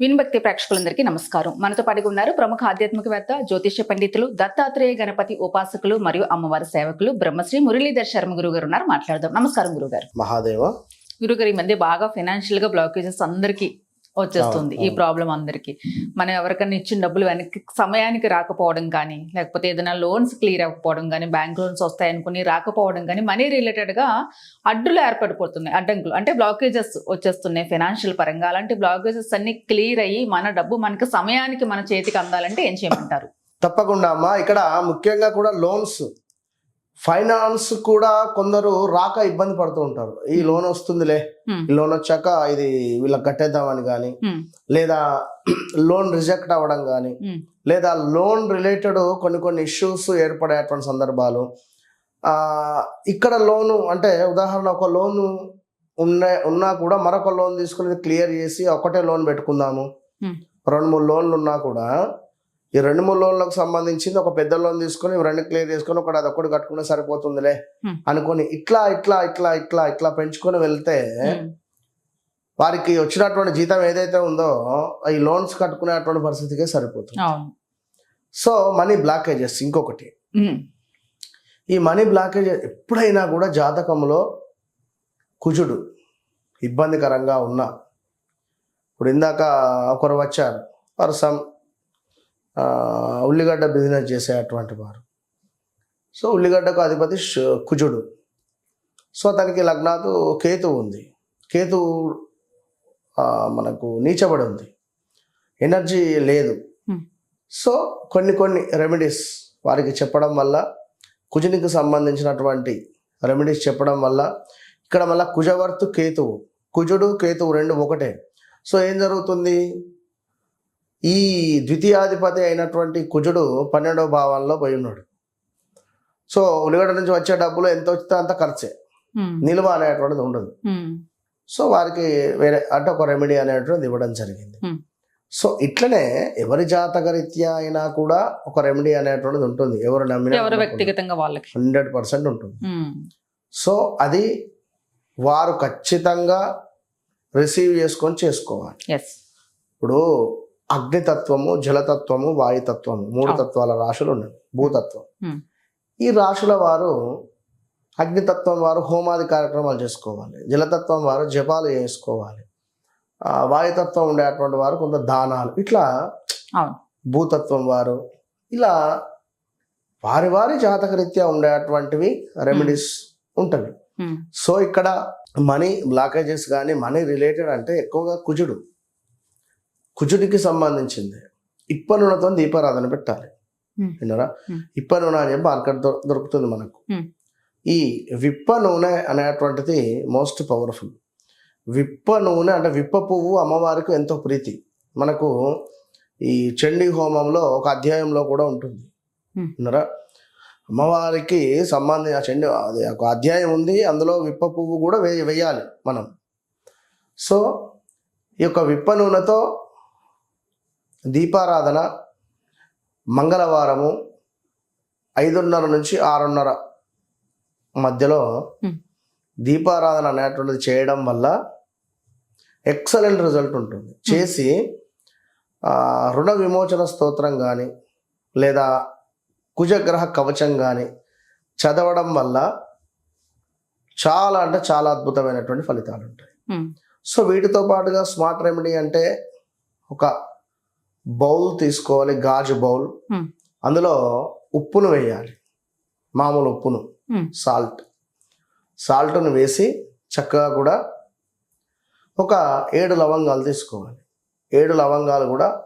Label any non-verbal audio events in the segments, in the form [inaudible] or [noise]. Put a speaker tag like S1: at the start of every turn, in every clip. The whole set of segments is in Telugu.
S1: వినుభక్తి ప్రేక్షకులందరికీ నమస్కారం. మనతో పాటుగా ఉన్నారు ప్రముఖ ఆధ్యాత్మికవేత్త జ్యోతిష్య పండితులు దత్తాత్రేయ గణపతి ఉపాసకులు మరియు అమ్మవారి సేవకులు బ్రహ్మశ్రీ మురళీధర్ శర్మ గురువు గారు ఉన్నారు. మాట్లాడదాం. నమస్కారం గురుగారు.
S2: మహాదేవ.
S1: గురుగారు ఈ మధ్య బాగా ఫైనాన్షియల్గా బ్లాకేజెస్ అందరికి వచ్చేస్తుంది ఈ. ప్రాబ్లం అందరికి. మనం ఎవరికైనా ఇచ్చిన డబ్బులు వెనక్కి సమయానికి రాకపోవడం కానీ లేకపోతే ఏదైనా లోన్స్ క్లియర్ అవ్వకపోవడం కానీ బ్యాంక్ లోన్స్ వస్తాయనుకుని రాకపోవడం కానీ మనీ రిలేటెడ్గా అడ్డులు ఏర్పడిపోతున్నాయి అడ్డంకులు. అంటే బ్లాకేజెస్ వచ్చేస్తున్నాయి ఫైనాన్షియల్ పరంగా. అలాంటి బ్లాకేజెస్ అన్ని క్లియర్ అయ్యి మన డబ్బు మనకి సమయానికి మన చేతికి అందాలంటే ఏం చేయమంటారు?
S2: తప్పకుండా అమ్మా. ఇక్కడ ముఖ్యంగా కూడా లోన్స్ ఫైనాన్స్ కూడా కొందరు రాక ఇబ్బంది పడుతూ ఉంటారు ఈ లోన్ వస్తుందిలే
S1: Hmm.
S2: ఈ లోన్ వచ్చాక ఇది వీళ్ళకి కట్టేద్దామని కానీ
S1: Hmm.
S2: లేదా [clears throat] లోన్ రిజెక్ట్ అవ్వడం కానీ
S1: Hmm.
S2: లేదా లోన్ రిలేటెడ్ కొన్ని కొన్ని ఇష్యూస్ ఏర్పడేటువంటి సందర్భాలు ఆ, ఇక్కడ లోను అంటే ఉదాహరణ ఒక లోను ఉన్న ఉన్నా కూడా మరొక లోన్ తీసుకుని క్లియర్ చేసి ఒకటే లోన్ పెట్టుకుందాము
S1: Hmm.
S2: రెండు మూడు లోన్లు ఉన్నా కూడా ఈ రెండు మూడు లోన్లకు సంబంధించింది ఒక పెద్ద లోన్ తీసుకొని రెండు క్లియర్ చేసుకొని ఒకటి అది ఒకటి కట్టుకుంటే సరిపోతుందిలే. అనుకొని ఇట్లా ఇట్లా ఇట్లా ఇట్లా ఇట్లా పెంచుకొని వెళ్తే వారికి వచ్చినటువంటి జీతం ఏదైతే ఉందో ఈ లోన్స్ కట్టుకునేటువంటి పరిస్థితికే సరిపోతుంది. సో మనీ బ్లాకేజెస్ ఇంకొకటి. ఈ మనీ బ్లాకేజ్ ఎప్పుడైనా కూడా జాతకంలో కుజుడు ఇబ్బందికరంగా ఉన్నా. ఇప్పుడు ఇందాక ఒకరు వచ్చారు వారు సమ్ ఉల్లిగడ్డ బిజినెస్ చేసేటువంటి వారు. సో ఉల్లిగడ్డకు అధిపతి కుజుడు. సో అతనికి లగ్నాతు కేతు ఉంది. కేతు మనకు నీచబడి ఉంది ఎనర్జీ లేదు. సో కొన్ని కొన్ని రెమెడీస్ వారికి చెప్పడం వల్ల కుజునికి సంబంధించినటువంటి రెమెడీస్ చెప్పడం వల్ల ఇక్కడ మళ్ళీ కుజవర్తు కేతువు. కుజుడు కేతువు రెండు ఒకటే. సో ఏం జరుగుతుంది? ఈ ద్వితీయాధిపతి అయినటువంటి కుజుడు పన్నెండవ భావంలో పోయి ఉన్నాడు. సో ఉల్లిగడ్డ నుంచి వచ్చే డబ్బులు ఎంత వస్తే అంత ఖర్చే. నిల్వ అనేటువంటిది ఉండదు. సో వారికి వేరే అంటే ఒక రెమెడీ అనేటువంటిది ఇవ్వడం జరిగింది. సో ఇట్లనే ఎవరి జాతక రీత్యా అయినా కూడా ఒక రెమెడీ అనేటువంటిది ఉంటుంది. ఎవరు నమ్మిన
S1: ఎవరు వ్యక్తిగతంగా వాళ్ళకి.
S2: హండ్రెడ్ పర్సెంట్ ఉంటుంది. సో అది వారు ఖచ్చితంగా రిసీవ్ చేసుకొని చేసుకోవాలి. ఇప్పుడు అగ్నితత్వము జలతత్వము వాయుతత్వము మూడు. తత్వాల రాశులు ఉన్నాయి. భూతత్వం. ఈ రాశుల వారు అగ్నితత్వం వారు హోమాది కార్యక్రమాలు చేసుకోవాలి. జలతత్వం వారు జపాలు చేసుకోవాలి వాయుతత్వం ఉండేటువంటి వారు కొంత దానాలు. ఇట్లా. భూతత్వం వారు ఇలా వారి వారి జాతక రీత్యా ఉండేటువంటివి రెమెడీస్ ఉంటవి.
S1: ఉమ్,
S2: సో ఇక్కడ మనీ బ్లాకేజెస్ కానీ మనీ రిలేటెడ్ అంటే ఎక్కువగా కుజుడు. కుజుడికి సంబంధించింది. ఇప్ప నూనెతో దీపారాధన పెట్టాలి. విన్నారా. ఇప్ప నూనె అని చెప్పి మార్కెట్ దొ- దొరుకుతుంది మనకు. ఈ విప్ప నూనె అనేటువంటిది మోస్ట్ పవర్ఫుల్. విప్ప నూనె అంటే విప్ప పువ్వు అమ్మవారికి ఎంతో ప్రీతి. మనకు ఈ చండీ హోమంలో ఒక అధ్యాయంలో కూడా ఉంటుంది. విన్నారా? అమ్మవారికి సంబంధించి ఆ చండి అది ఒక అధ్యాయం ఉంది. అందులో విప్ప పువ్వు కూడా వేయాలి మనం. సో ఈ యొక్క విప్ప నూనెతో దీపారాధన మంగళవారము ఐదున్నర నుంచి ఆరున్నర మధ్యలో. దీపారాధన అనేటువంటిది చేయడం వల్ల ఎక్సలెంట్ రిజల్ట్ ఉంటుంది. చేసి రుణ విమోచన స్తోత్రం కానీ లేదా కుజగ్రహ కవచం కానీ చదవడం వల్ల చాలా అంటే చాలా అద్భుతమైనటువంటి ఫలితాలు ఉంటాయి సో వీటితో పాటుగా స్మార్ట్ రెమెడీ అంటే ఒక బౌల్ తీసుకోవాలి గాజు బౌల్. అందులో ఉప్పును వేయాలి. మామూలు ఉప్పును. సాల్ట్. సాల్ట్ను వేసి చక్కగా కూడా ఒక ఏడు లవంగాలు తీసుకోవాలి. ఏడు లవంగాలు కూడా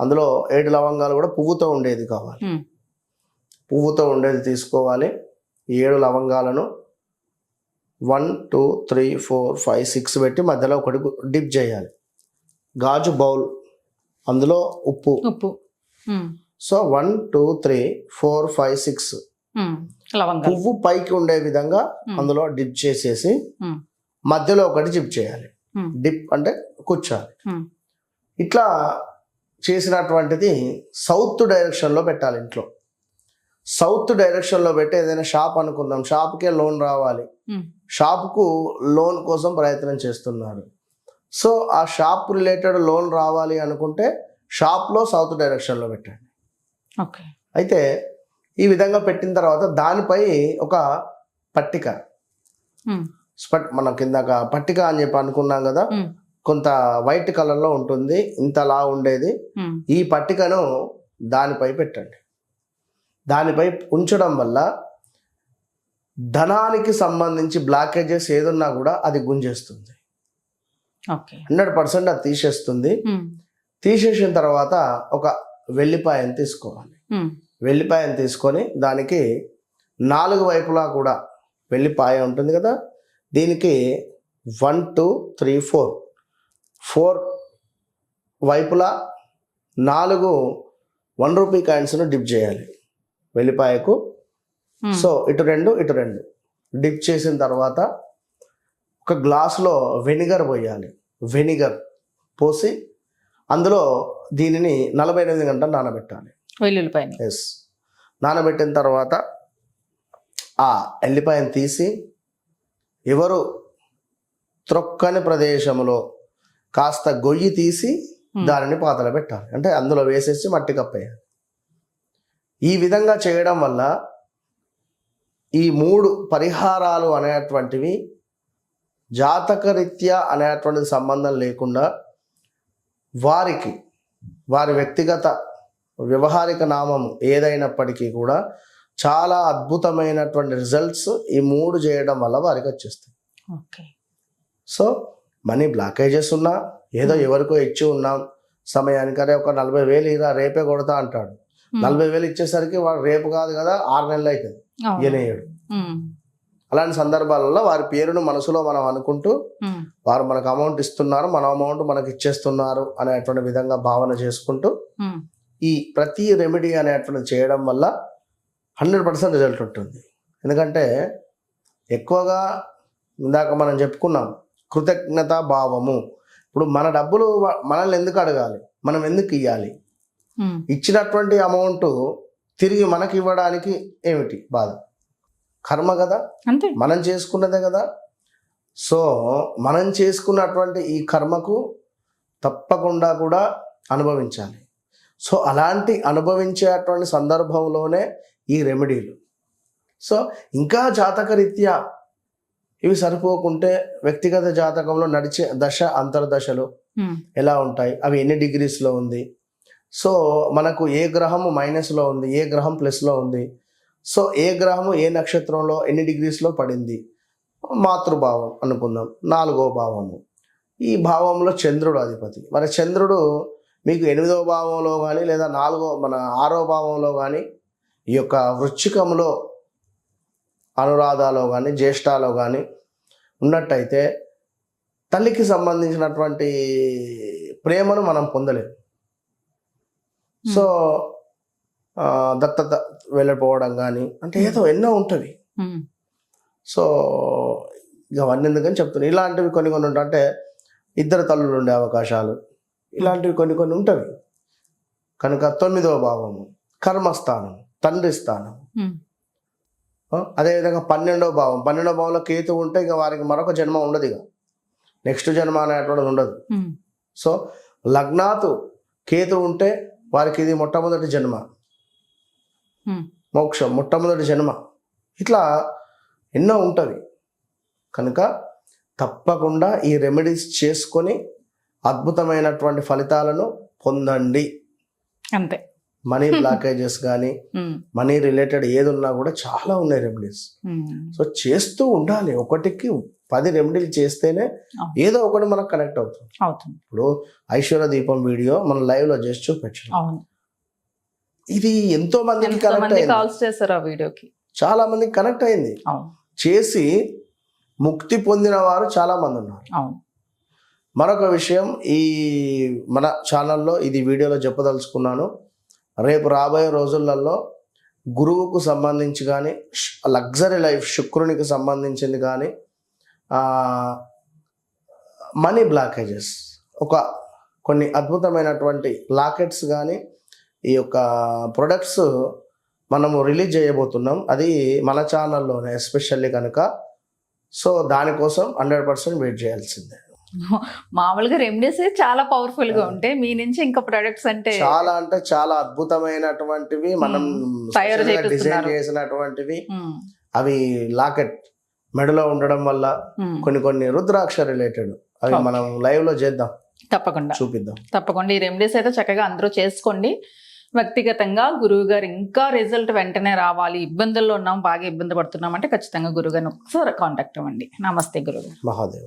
S2: అందులో ఏడు లవంగాలు కూడా పువ్వుతో ఉండేది కావాలి. పువ్వుతో ఉండేది తీసుకోవాలి. ఏడు లవంగాలను one two three four five six పెట్టి మధ్యలో ఒకటి డిప్ చేయాలి. గాజు బౌల్. అందులో ఉప్పు.
S1: ఉప్పు.
S2: So one two three four five six. పువ్వు పైకి ఉండే విధంగా అందులో డిప్ చేసేసి మధ్యలో ఒకటి డిప్ చేయాలి. డిప్ అంటే కూర్చోాలి ఇట్లా చేసినటువంటిది సౌత్ డైరెక్షన్లో పెట్టాలి ఇంట్లో. సౌత్ డైరెక్షన్లో పెట్టి ఏదైనా షాప్ అనుకుందాం. షాప్కే లోన్ రావాలి. షాప్కు లోన్ కోసం ప్రయత్నం చేస్తున్నారు. సో ఆ షాప్ రిలేటెడ్ లోన్ రావాలి అనుకుంటే షాప్లో సౌత్ డైరెక్షన్లో పెట్టండి.
S1: ఓకే.
S2: అయితే ఈ విధంగా పెట్టిన తర్వాత దానిపై ఒక పట్టిక. మనం కిందక పట్టిక అని చెప్పి అనుకున్నాం కదా కొంత వైట్ కలర్లో ఉంటుంది ఇంతలా ఉండేది. ఈ పట్టికను దానిపై పెట్టండి. దానిపై ఉంచడం వల్ల ధనానికి సంబంధించి బ్లాకేజెస్ ఏదున్నా కూడా అది గుంజేస్తుంది. హండ్రెడ్ పర్సెంట్ అది తీసేస్తుంది. తీసేసిన తర్వాత ఒక వెల్లిపాయను తీసుకోవాలి. వెల్లిపాయను తీసుకొని దానికి నాలుగు వైపులా కూడా వెల్లిపాయ ఉంటుంది కదా దీనికి one two three four. Four వైపులా నాలుగు వన్ రూపీ కాయిన్స్ను డిప్ చేయాలి వెల్లిపాయకు. సో ఇటు రెండు ఇటు రెండు. డిప్ చేసిన తర్వాత ఒక గ్లాసులో వెనిగర్ పోయాలి. వెనిగర్ పోసి అందులో దీనిని నలభై ఎనిమిది గంటలు నానబెట్టాలి.
S1: వెల్లుల్లిపాయని.
S2: ఎస్ నానబెట్టిన తర్వాత ఆ ఎల్లిపాయను తీసి ఎవరు త్రొక్కని ప్రదేశంలో కాస్త గొయ్యి తీసి
S1: ఉమ్,
S2: దానిని పాతలో పెట్టాలి. అంటే అందులో వేసేసి మట్టి కప్పేయాలి. ఈ విధంగా చేయడం వల్ల ఈ మూడు పరిహారాలు అనేటువంటివి జాతకరీత్యా అనేటువంటిది సంబంధం లేకుండా వారికి వారి వ్యక్తిగత వ్యవహారిక నామం ఏదైనప్పటికీ కూడా చాలా అద్భుతమైనటువంటి రిజల్ట్స్ ఈ మూడు చేయడం వల్ల వారికి వచ్చేస్తాయి. సో మనీ బ్లాకేజెస్ ఉన్నా ఏదో ఎవరికో ఇచ్చి ఉన్నాం సమయానికి అరే ఒక నలభై వేలు ఇరా రేపే కొడతా అంటాడు.
S1: ఉమ్,
S2: నలభై వేలు ఇచ్చేసరికి వాడు రేపు కాదు కదా ఆరు నెలలు అవుతుంది.
S1: అవును.
S2: అలాంటి సందర్భాలలో వారి పేరును మనసులో మనం అనుకుంటూ వారు మనకు అమౌంట్ ఇస్తున్నారు మన అమౌంట్ మనకి ఇచ్చేస్తున్నారు అనేటువంటి విధంగా భావన చేసుకుంటూ ఈ ప్రతి రెమెడీ అనేటువంటిది చేయడం వల్ల హండ్రెడ్ పర్సెంట్ రిజల్ట్ ఉంటుంది. ఎందుకంటే ఎక్కువగా ఇందాక మనం చెప్పుకున్నాం కృతజ్ఞత భావము. ఇప్పుడు మన డబ్బులు మనల్ని ఎందుకు అడగాలి? మనం ఎందుకు ఇవ్వాలి ఇచ్చినటువంటి అమౌంట్ తిరిగి మనకి ఇవ్వడానికి ఏమిటి బాధ? కర్మ కదా?
S1: అంతే.
S2: మనం చేసుకున్నదే కదా? సో మనం చేసుకున్నటువంటి ఈ కర్మకు తప్పకుండా కూడా అనుభవించాలి. సో అలాంటి అనుభవించేటువంటి సందర్భంలోనే ఈ రెమెడీలు. సో ఇంకా జాతకరీత్యా ఇవి సరిపోకుంటే వ్యక్తిగత జాతకంలో నడిచే దశ అంతర్దశలు ఎలా ఉంటాయి? అవి ఎన్ని డిగ్రీస్లో ఉంది? సో మనకు ఏ గ్రహము మైనస్లో ఉంది? ఏ గ్రహం ప్లస్లో ఉంది? సో ఏ గ్రహము ఏ నక్షత్రంలో ఎన్ని డిగ్రీస్లో పడింది? మాతృభావం అనుకుందాం. నాలుగో భావము. ఈ భావంలో చంద్రుడు అధిపతి. మరి చంద్రుడు మీకు ఎనిమిదో భావంలో కానీ లేదా నాలుగో మన ఆరో భావంలో కానీ ఈ యొక్క వృచ్చికంలో అనురాధాలో కానీ జ్యేష్ఠాలో కానీ ఉన్నట్టయితే తల్లికి సంబంధించినటువంటి ప్రేమను మనం పొందలేము సో దత్తత వెళ్ళిపోవడం కానీ అంటే ఏదో ఎన్నో ఉంటుంది.
S1: ఉమ్,
S2: సో ఇక అవన్నీ ఎందుకని చెప్తున్నాను ఇలాంటివి కొన్ని కొన్ని ఉంటాయి అంటే ఇద్దరు తల్లులు ఉండే అవకాశాలు. ఇలాంటివి కొన్ని కొన్ని ఉంటవి. కనుక తొమ్మిదవ భావము కర్మస్థానం తండ్రి స్థానం. ఆ, అదేవిధంగా పన్నెండవ భావం. పన్నెండవ భావంలో కేతు ఉంటే ఇక వారికి మరొక జన్మ ఉండదు ఇక నెక్స్ట్ జన్మ అనేటువంటిది ఉండదు. సో లగ్నాతు కేతు ఉంటే వారికి ఇది మొట్టమొదటి జన్మ. మోక్షం మొట్టమొదటి జన్మ. ఇట్లా ఎన్నో ఉంటుంది. కనుక తప్పకుండా ఈ రెమెడీస్ చేసుకొని అద్భుతమైనటువంటి ఫలితాలను పొందండి.
S1: అంతే.
S2: మనీ బ్లాకేజెస్ [laughs] కానీ మనీ రిలేటెడ్ ఏది ఉన్నా కూడా చాలా ఉన్నాయి రెమెడీస్ సో చేస్తూ ఉండాలి. ఒకటికి పది రెమెడీలు చేస్తేనే. ఏదో ఒకటి మనకు కనెక్ట్ అవుతుంది.
S1: అవుతుంది.
S2: ఇప్పుడు ఐశ్వర్య దీపం వీడియో మనం లైవ్లో చేసి చూపించాం
S1: అవును.
S2: ఇది ఎంతో మందికి కనెక్ట్ అయింది.
S1: కాల్స్ చేశారు ఆ వీడియోకి.
S2: చాలా మందికి కనెక్ట్ అయింది. చేసి ముక్తి పొందిన వారు చాలా మంది ఉన్నారు. మరొక విషయం ఈ మన ఛానల్లో ఇది వీడియోలో చెప్పదలుచుకున్నాను. రేపు రాబోయే రోజులలో గురువుకు సంబంధించి కానీ లగ్జరీ లైఫ్ శుక్రునికి సంబంధించింది కానీ మనీ బ్లాకేజెస్ ఒక కొన్ని అద్భుతమైనటువంటి లాకెట్స్ కానీ ఈ యొక్క ప్రొడక్ట్స్ మనము రిలీజ్ చేయబోతున్నాం. అది మన ఛానల్లోనే ఎస్పెషల్లీ కనుక. సో దానికోసం హండ్రెడ్ పర్సెంట్ వెయిట్ చేయాల్సిందే.
S1: మామూలుగా రెమెడీస్ చాలా పవర్ఫుల్గా ఉంటాయి. మీ నుంచి ఇంకా ప్రొడక్ట్స్ అంటే
S2: చాలా అంటే చాలా అద్భుతమైనటువంటివి మనం
S1: తయారు
S2: డిజైన్. చేసినటువంటివి. అవి లాకెట్ మెడలో ఉండడం వల్ల కొన్ని కొన్ని రుద్రాక్ష రిలేటెడ్ అవి. మనం లైవ్లో చేద్దాం.
S1: తప్పకుండా.
S2: చూపిద్దాం.
S1: తప్పకుండా. ఈ రెమెడీస్ అయితే చక్కగా అందరూ చేసుకోండి. వ్యక్తిగతంగా గురువు గారు ఇంకా రిజల్ట్ వెంటనే రావాలి. ఇబ్బందుల్లో ఉన్నాం బాగా ఇబ్బంది పడుతున్నాం అంటే ఖచ్చితంగా గురువు గారిని ఒకసారి కాంటాక్ట్ అవ్వండి. నమస్తే గురువు
S2: మహాదేవ్.